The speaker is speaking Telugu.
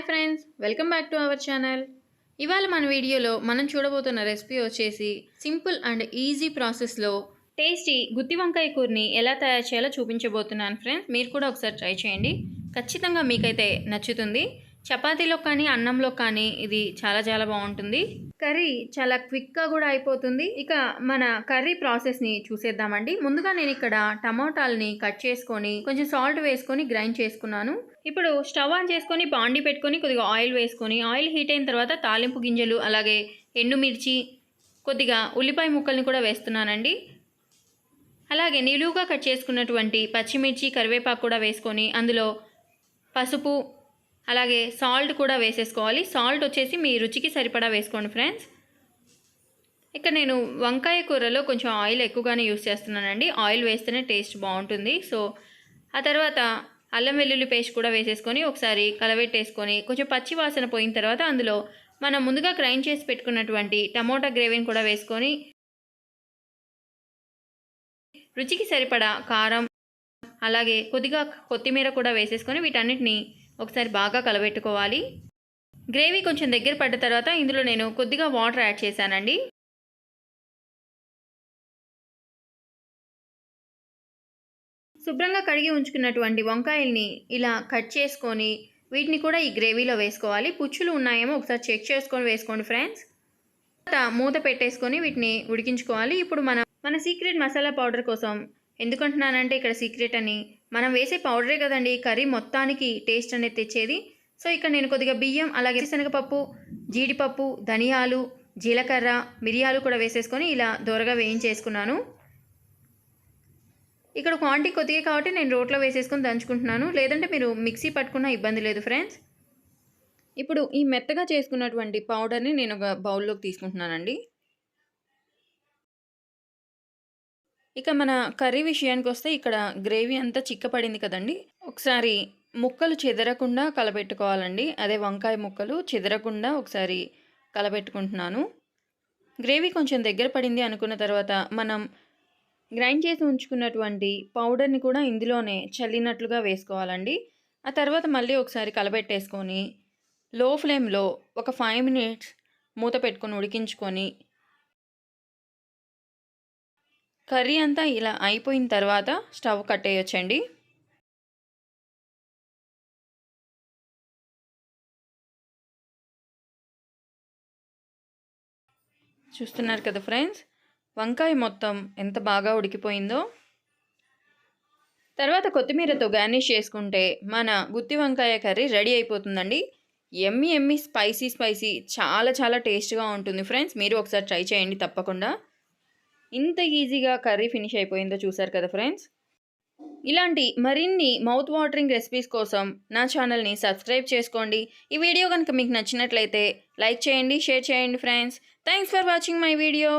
Hi friends welcome back to our channel. ఇవాళ మన వీడియోలో మనం చూడబోతున్న రెసిపీ వచ్చేసి సింపుల్ అండ్ ఈజీ ప్రాసెస్లో టేస్టీ గుత్తి వంకాయ కూరని ఎలా తయారు చేయాలో చూపించబోతున్నాను ఫ్రెండ్స్. మీరు కూడా ఒకసారి ట్రై చేయండి. ఖచ్చితంగా మీకైతే నచ్చుతుంది. చపాతీలో కానీ అన్నంలో కానీ ఇది చాలా చాలా బాగుంటుంది. కర్రీ చాలా క్విక్గా కూడా అయిపోతుంది. ఇక మన కర్రీ ప్రాసెస్ని చూసేద్దామండి. ముందుగా నేను ఇక్కడ టమోటాలని కట్ చేసుకొని కొంచెం సాల్ట్ వేసుకొని గ్రైండ్ చేసుకున్నాను. ఇప్పుడు స్టవ్ ఆన్ చేసుకొని బాండి పెట్టుకొని కొద్దిగా ఆయిల్ వేసుకొని ఆయిల్ హీట్ అయిన తర్వాత తాలింపు గింజలు అలాగే ఎండుమిర్చి కొద్దిగా ఉల్లిపాయ ముక్కల్ని కూడా వేస్తున్నానండి. అలాగే నిలువుగా కట్ చేసుకున్నటువంటి పచ్చిమిర్చి కరివేపాకు కూడా వేసుకొని అందులో పసుపు అలాగే సాల్ట్ కూడా వేసేసుకోవాలి. సాల్ట్ వచ్చేసి మీ రుచికి సరిపడా వేసుకోండి ఫ్రెండ్స్. ఇక్కడ నేను వంకాయ కూరలో కొంచెం ఆయిల్ ఎక్కువగానే యూస్ చేస్తున్నానండి. ఆయిల్ వేస్తేనే టేస్ట్ బాగుంటుంది. సో ఆ తర్వాత అల్లం వెల్లుల్లి పేస్ట్ కూడా వేసేసుకొని ఒకసారి కలవెట్టేసుకొని కొంచెం పచ్చి వాసన పోయిన తర్వాత అందులో మనం ముందుగా గ్రైండ్ చేసి పెట్టుకున్నటువంటి టమోటా గ్రేవీని కూడా వేసుకొని రుచికి సరిపడా కారం అలాగే కొద్దిగా కొత్తిమీర కూడా వేసేసుకొని వీటన్నిటిని ఒకసారి బాగా కలబెట్టుకోవాలి. గ్రేవీ కొంచెం దగ్గర పడ్డ తర్వాత ఇందులో నేను కొద్దిగా వాటర్ యాడ్ చేశానండి. శుభ్రంగా కడిగి ఉంచుకున్నటువంటి వంకాయల్ని ఇలా కట్ చేసుకొని వీటిని కూడా ఈ గ్రేవీలో వేసుకోవాలి. పుచ్చులు ఉన్నాయేమో ఒకసారి చెక్ చేసుకొని వేసుకోండి ఫ్రెండ్స్. తర్వాత మూత పెట్టేసుకొని వీటిని ఉడికించుకోవాలి. ఇప్పుడు మన మన సీక్రెట్ మసాలా పౌడర్ కోసం ఎందుకంటున్నానంటే ఇక్కడ సీక్రెట్ అని మనం వేసే పౌడరే కదండి కర్రీ మొత్తానికి టేస్ట్ అనేది తెచ్చేది. సో ఇక్కడ నేను కొద్దిగా బియ్యం అలాగే శనగపప్పు జీడిపప్పు ధనియాలు జీలకర్ర మిరియాలు కూడా వేసేసుకొని ఇలా దోరగా వేయించేసుకున్నాను. ఇక్కడ క్వాంటిటీ కొద్దిగా కాబట్టి నేను రోట్లో వేసేసుకొని దంచుకుంటున్నాను. లేదంటే మీరు మిక్సీ పట్టుకున్న ఇబ్బంది లేదు ఫ్రెండ్స్. ఇప్పుడు ఈ మెత్తగా చేసుకున్నటువంటి పౌడర్ని నేను ఒక బౌల్లోకి తీసుకుంటున్నానండి. ఇక మన కర్రీ విషయానికి వస్తే ఇక్కడ గ్రేవీ అంతా చిక్కపడింది కదండి. ఒకసారి ముక్కలు చెదరకుండా కలబెట్టుకోవాలండి. అదే వంకాయ ముక్కలు చెదరకుండా ఒకసారి కలబెట్టుకుంటున్నాను. గ్రేవీ కొంచెం దగ్గర పడింది అనుకున్న తర్వాత మనం గ్రైండ్ చేసి ఉంచుకున్నటువంటి పౌడర్ని కూడా ఇందులోనే చల్లినట్లుగా వేసుకోవాలండి. ఆ తర్వాత మళ్ళీ ఒకసారి కలబెట్టేసుకొని లో ఫ్లేమ్లో ఒక ఫైవ్ మినిట్స్ మూత పెట్టుకొని ఉడికించుకొని కర్రీ అంతా ఇలా అయిపోయిన తర్వాత స్టవ్ కట్టేయొచ్చండి. చూస్తున్నారు కదా ఫ్రెండ్స్ వంకాయ మొత్తం ఎంత బాగా ఉడికిపోయిందో. తర్వాత కొత్తిమీరతో గార్నిష్ చేసుకుంటే మన గుత్తి వంకాయ కర్రీ రెడీ అయిపోతుందండి. ఎమ్మి ఎమ్మి స్పైసీ స్పైసీ చాలా చాలా టేస్ట్గా ఉంటుంది ఫ్రెండ్స్. మీరు ఒకసారి ట్రై చేయండి తప్పకుండా. ఇంత ఈజీగా కర్రీ ఫినిష్ అయిపోయిందో చూసారు కదా ఫ్రెండ్స్? ఇలాంటి మరిన్ని మౌత్ వాటరింగ్ రెసిపీస్ కోసం నా ఛానల్ని సబ్స్క్రైబ్ చేసుకోండి. ఈ వీడియో కనుక మీకు నచ్చినట్లయితే లైక్ చేయండి షేర్ చేయండి friends. Thanks for watching my video